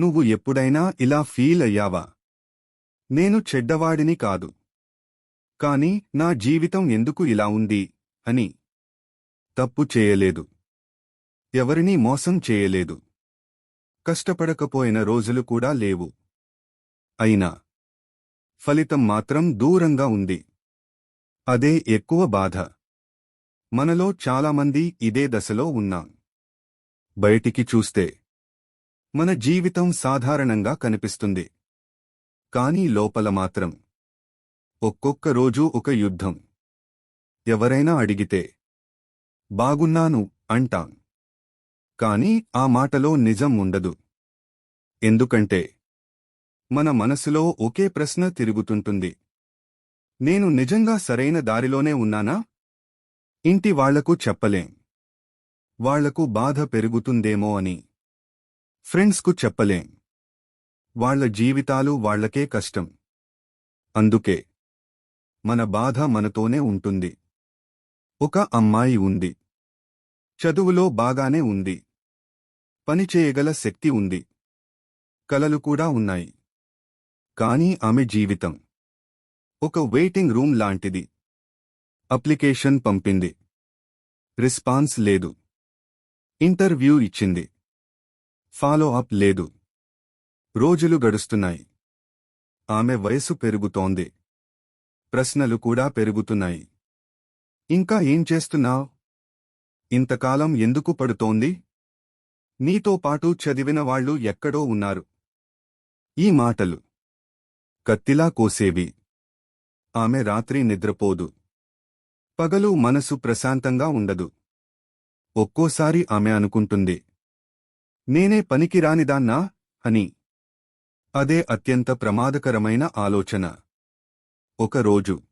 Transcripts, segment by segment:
నువ్వు ఎప్పుడైనా ఇలా ఫీల్ అయ్యావా? నేను చెడ్డవాడిని కాదు. కాని నా జీవితం ఎందుకు ఇలా ఉంది? అని. తప్పు చేయలేదు. ఎవరినీ మోసం చేయలేదు. కష్టపడకపోయిన రోజులు కూడా లేవు. అయినా. ఫలితం మాత్రం దూరంగా ఉంది. అదే ఎక్కువ బాధ. మనలో చాలామంది ఇదే దశలో ఉన్నాం. బయటికి చూస్తే. మన జీవితం సాధారణంగా కనిపిస్తుంది. కానీ లోపల మాత్రం ఒక్కొక్క రోజు ఒక యుద్ధం. ఎవరైనా అడిగితే బాగున్నాను అంటాం. కాని ఆ మాటలో నిజం ఉండదు. ఎందుకంటే మన మనసులో ఒకే ప్రశ్న తిరుగుతుంటుంది. నేను నిజంగా సరైన దారిలోనే ఉన్నానా? ఇంటి వాళ్ళకు చెప్పలేం. వాళ్ళకు బాధ పెరుగుతుందేమో అని. ఫ్రెండ్స్కు చెప్పలేం. వాళ్ళ జీవితాలు వాళ్ళకే కష్టం. అందుకే మన బాధ మనతోనే ఉంటుంది. ఒక అమ్మాయి ఉంది. చదువులో బాగానే ఉంది. పనిచేయగల శక్తి ఉంది. కలలు కూడా ఉన్నాయి. కానీ ఆమె జీవితం. ఒక వెయిటింగ్ రూమ్ లాంటిది. అప్లికేషన్ పంపింది. రెస్పాన్స్ లేదు. ఇంటర్వ్యూ ఇచ్చింది. ఫాలో అప్ లేదు. రోజులు గడుస్తున్నాయి. ఆమె వయసు పెరుగుతోంది. ప్రశ్నలు కూడా పెరుగుతున్నాయి. ఇంకా ఏం చేస్తున్నావు? ఇంతకాలం ఎందుకు పడుతోంది? నీతో పాటు చదివిన వాళ్ళు ఎక్కడో ఉన్నారు. ఈ మాటలు. కత్తిలా కోసేవి. ఆమె రాత్రి నిద్రపోదు. పగలు మనసు ప్రశాంతంగా ఉండదు. ఒక్కోసారి ఆమె అనుకుంటుంది. నేనే పనికిరానిదాన్నా? అని. అదే అత్యంత ప్రమాదకరమైన ఆలోచన. ఒకరోజు.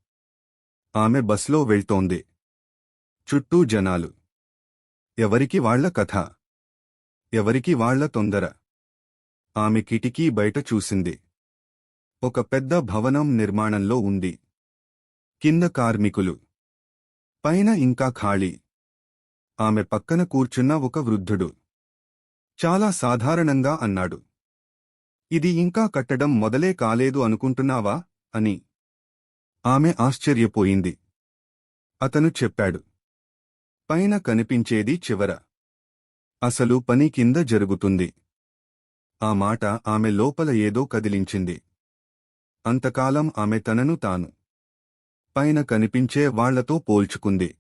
ఆమె బస్లో వెళ్తోంది. చుట్టూ జనాలు. ఎవరికి వాళ్ళ కథ? ఎవరికి వాళ్ళ తొందర? ఆమె కిటికీ బయట చూసింది. ఒక పెద్ద భవనం నిర్మాణంలో ఉంది. కింద కార్మికులు. పైన ఇంకా ఖాళీ. ఆమె పక్కన కూర్చున్న ఒక వృద్ధుడు. చాలా సాధారణంగా అన్నాడు. ఇది ఇంకా కట్టడం మొదలే కాలేదు అనుకుంటున్నావా? అని. ఆమె ఆశ్చర్యపోయింది. అతను చెప్పాడు. పైన కనిపించేది చివర. అసలు పని కింద జరుగుతుంది. ఆ మాట ఆమె లోపల ఏదో కదిలించింది. అంతకాలం ఆమె తనను తాను. పైన కనిపించే వాళ్ళతో పోల్చుకుంది.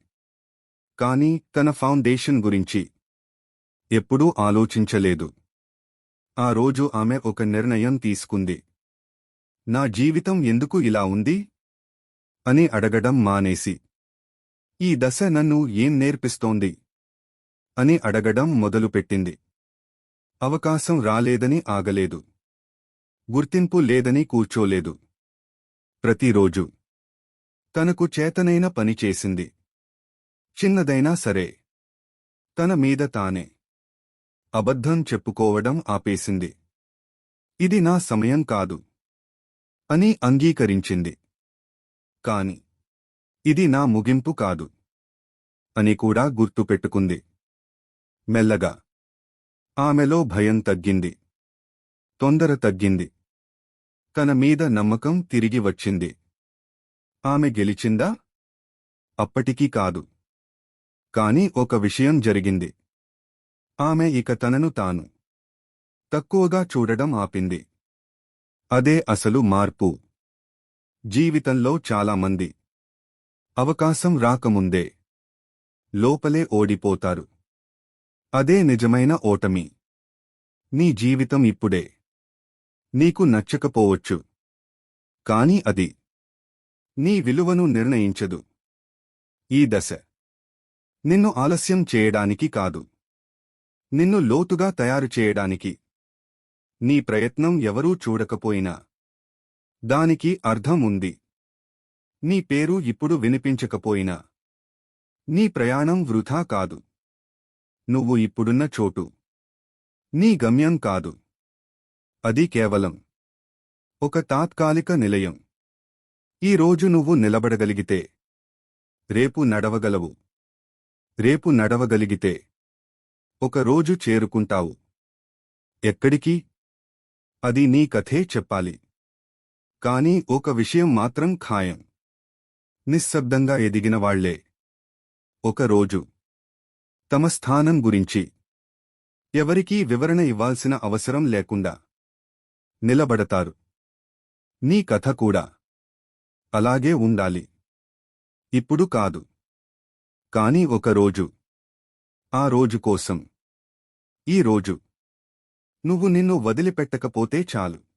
కాని తన ఫౌండేషన్ గురించి. ఎప్పుడూ ఆలోచించలేదు. ఆ రోజు ఆమె ఒక నిర్ణయం తీసుకుంది. నా జీవితం ఎందుకు ఇలా ఉంది? అని అడగడం మానేసి. ఈ దశ నన్ను ఏం నేర్పిస్తోంది? అని అడగడం మొదలుపెట్టింది. అవకాశం రాలేదని ఆగలేదు. గుర్తింపు లేదని కూర్చోలేదు. ప్రతిరోజు తనకు చేతనైన పని చేసింది. చిన్నదైనా సరే. తన మీద తానే. అబద్ధం చెప్పుకోవడం ఆపేసింది. ఇది నా సమయం కాదు. అని అంగీకరించింది. కాని ఇది నా ముగింపు కాదు. అని కూడా గుర్తుపెట్టుకుంది మెల్లగా. ఆమెలో భయం తగ్గింది. తొందర తగ్గింది. తన మీద నమ్మకం తిరిగి వచ్చింది. ఆమె గెలిచిందా? అప్పటికీ కాదు. కాని ఒక విషయం జరిగింది. ఆమె ఇక తనను తాను తక్కువగా చూడడం ఆపింది. అదే అసలు మార్పు. జీవితంలో చాలామంది అవకాశం రాకముందే లోపలే ఓడిపోతారు. అదే నిజమైన ఓటమి. నీ జీవితం ఇప్పుడే. నీకు నచ్చకపోవచ్చు. కాని అది నీ విలువను నిర్ణయించదు. ఈ దశ నిన్ను ఆలస్యం చేయడానికి కాదు. నిన్ను లోతుగా తయారు చేయడానికి. నీ ప్రయత్నం ఎవరూ చూడకపోయినా. దానికి అర్థం ఉంది. నీ పేరు ఇప్పుడు వినిపించకపోయినా. నీ ప్రయాణం వృథా కాదు. నువ్వు ఇప్పుడున్న చోటు. నీ గమ్యం కాదు. అది కేవలం ఒక తాత్కాలిక నిలయం. ఈ రోజు నువ్వు నిలబడగలిగితే. రేపు నడవగలవు. రేపు నడవగలిగితే. ఒక రోజు చేరుకుంటావు. ఎక్కడికి? అది నీ కథే చెప్పాలి. కాని ఒక విషయం మాత్రం ఖాయం. నిశ్శబ్దంగా ఎదిగిన వాళ్ళే. ఒకరోజు తమ స్థానం గురించి. ఎవరికీ వివరణ ఇవ్వాల్సిన అవసరం లేకుండా. నిలబడతారు. నీ కథ కూడా. అలాగే ఉండాలి. ఇప్పుడు కాదు. కాని ఒకరోజు ఆ రోజు కోసం. ఈ రోజు. నువ్వు నిన్ను వదిలిపెట్టకపోతే చాలు.